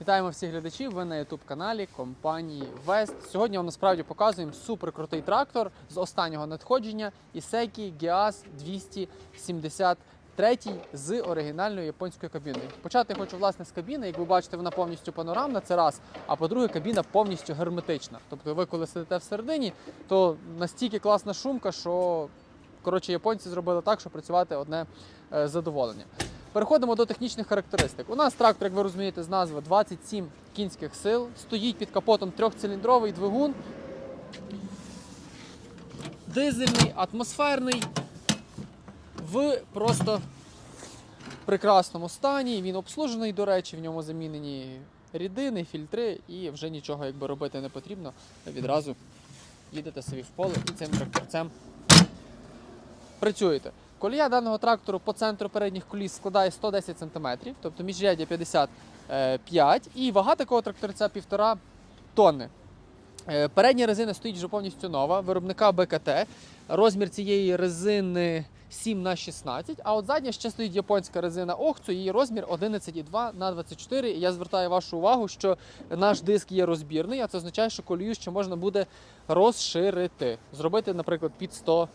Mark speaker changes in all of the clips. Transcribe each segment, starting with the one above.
Speaker 1: Вітаємо всіх глядачів. Ви на youtube каналі компанії Вест. Сьогодні вам насправді показуємо суперкрутий трактор з останнього надходження Ісекі GEAS 273 з оригінальною японською кабіною. Почати хочу власне з кабіни. Як ви бачите, вона повністю панорамна. Це раз. А по-друге, кабіна повністю герметична. Тобто, ви коли сидите всередині, то настільки класна шумка, що коротше японці зробили так, що працювати одне е, задоволення. Переходимо до технічних характеристик. У нас трактор, як ви розумієте, з назви 27 кінських сил. Стоїть під капотом трьохциліндровий двигун. Дизельний, атмосферний. В просто прекрасному стані. Він обслужений, до речі, в ньому замінені рідини, фільтри і вже нічого якби робити не потрібно. Відразу їдете собі в поле і цим тракторцем працюєте. Колія даного трактору по центру передніх коліс складає 110 см, тобто міжряддя 55 і вага такого тракторця 1,5 тонни. Е, Передня резина стоїть вже повністю нова, виробника БКТ. Розмір цієї резини 7 на 16, а от задня ще стоїть японська резина Охцу, її розмір 11,2 на 24. І я звертаю вашу увагу, що наш диск є розбірний, а це означає, що колію ще можна буде розширити. Зробити, наприклад, під 100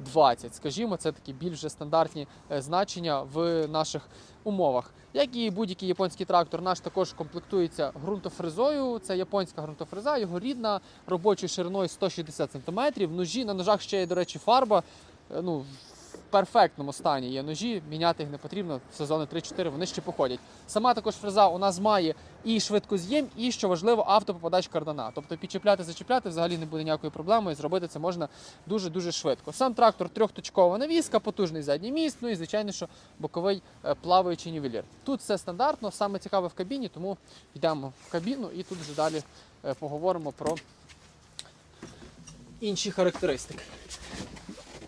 Speaker 1: 20, скажімо, це такі більш стандартні е, значення в наших умовах. Як і будь-який японський трактор, наш також комплектується ґрунтофрезою. Це японська ґрунтофреза, його рідна робочою шириною 160 см. Ножі на ножах ще є, до речі, фарба. е, Ну, перфектному стані є ножі, міняти їх не потрібно. Сезони 3-4 вони ще походять. Сама також фреза у нас має і швидкоз'єм, і що важливо, автопопадач кардана. Тобто підчіпляти, зачіпляти взагалі не буде ніякої проблеми, і зробити це можна дуже-дуже швидко. Сам трактор трьохточкова навіска, потужний задній міст, ну і звичайно, що боковий е, плаваючий нівелір. Тут все стандартно, саме цікаве в кабіні, тому йдемо в кабіну і тут вже далі е, поговоримо про інші характеристики.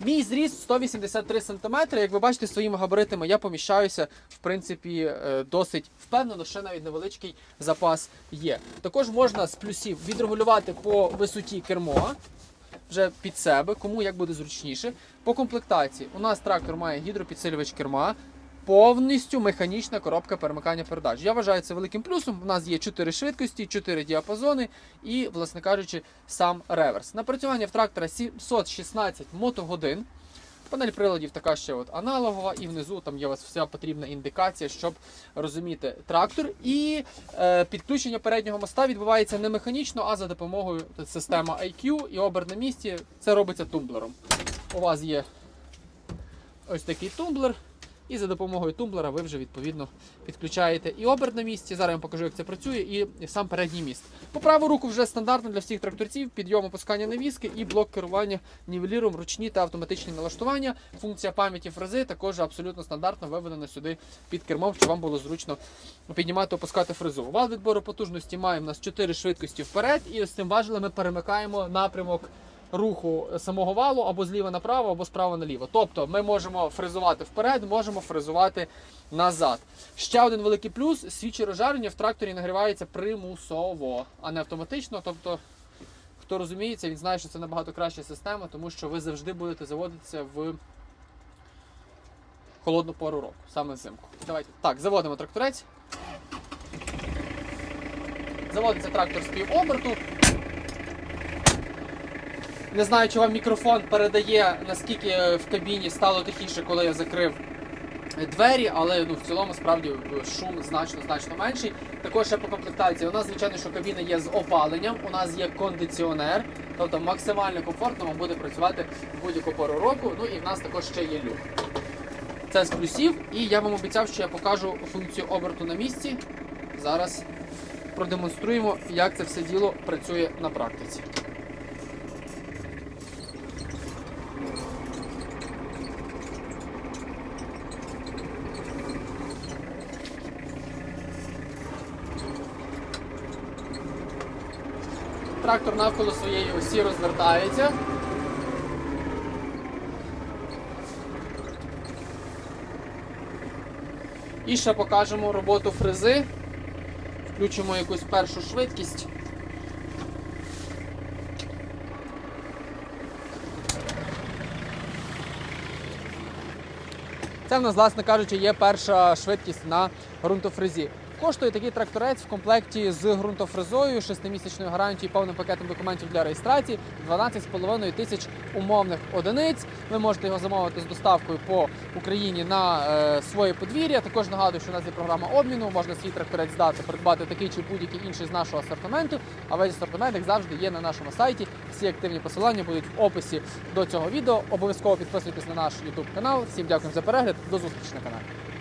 Speaker 1: Мій зріст 183 см. Як ви бачите, своїми габаритами я поміщаюся, в принципі, е, досить впевнено, ще навіть невеличкий запас є. Також можна з плюсів відрегулювати по висоті кермо вже під себе, кому як буде зручніше. По комплектації у нас трактор має гідропідсилювач керма. Повністю механічна коробка перемикання передач. Я вважаю це великим плюсом. У нас є 4 швидкості, 4 діапазони і, власне кажучи, сам реверс. Напрацювання в трактора 716 мотогодин. Панель приладів така ще от аналогова, і внизу там є у вас вся потрібна індикація, щоб розуміти трактор. І е, підключення переднього моста відбувається не механічно, а за допомогою системи IQ і обер на місці. Це робиться тумблером. У вас є ось такий тумблер. І за допомогою тумблера ви вже відповідно підключаєте і оберт на місці. Зараз я вам покажу, як це працює, і сам передній міст. По праву руку вже стандартно для всіх тракторців, підйом опускання навіски і блок керування нівеліром, ручні та автоматичні налаштування. Функція пам'яті фрези також абсолютно стандартно виведена сюди під кермом, щоб вам було зручно піднімати, опускати фрезу. Вал відбору потужності має в нас 4 швидкості вперед, і з цим важелем ми перемикаємо напрямок руху самого валу або зліва направо, або справа наліво. Тобто ми можемо фрезувати вперед, можемо фрезувати назад. Ще один великий плюс: свічі розжарення в тракторі нагрівається примусово, а не автоматично. Тобто, хто розуміється, він знає, що це набагато краща система, тому що ви завжди будете заводитися в холодну пору року, саме взимку. Давайте так, заводимо тракторець. Заводиться трактор з півоберту. Не знаю, чи вам мікрофон передає, наскільки в кабіні стало тихіше, коли я закрив двері, але ну, в цілому справді шум значно значно менший. Також ще по комплектації. У нас, звичайно, що кабіна є з опаленням, у нас є кондиціонер, тобто максимально комфортно вам буде працювати в будь-яку пору року. Ну і в нас також ще є люк. Це з плюсів. І я вам обіцяв, що я покажу функцію оберту на місці. Зараз продемонструємо, як це все діло працює на практиці. Трактор навколо своєї осі розвертається. І ще покажемо роботу фрези. Включимо якусь першу швидкість. Це в нас, власне кажучи, є перша швидкість на ґрунтофрезі. Коштує такий тракторець в комплекті з ґрунтофрезою, 6-місячною гарантією, повним пакетом документів для реєстрації, 12,5 тисяч умовних одиниць. Ви можете його замовити з доставкою по Україні на е, своє подвір'я. Також нагадую, що у нас є програма обміну. Можна свій тракторець здати, придбати такий чи будь-який інший з нашого асортименту. А весь асортимент, як завжди, є на нашому сайті. Всі активні посилання будуть в описі до цього відео. Обов'язково підписуйтесь на наш YouTube канал. Всім дякую за перегляд. До зустрічі на каналі.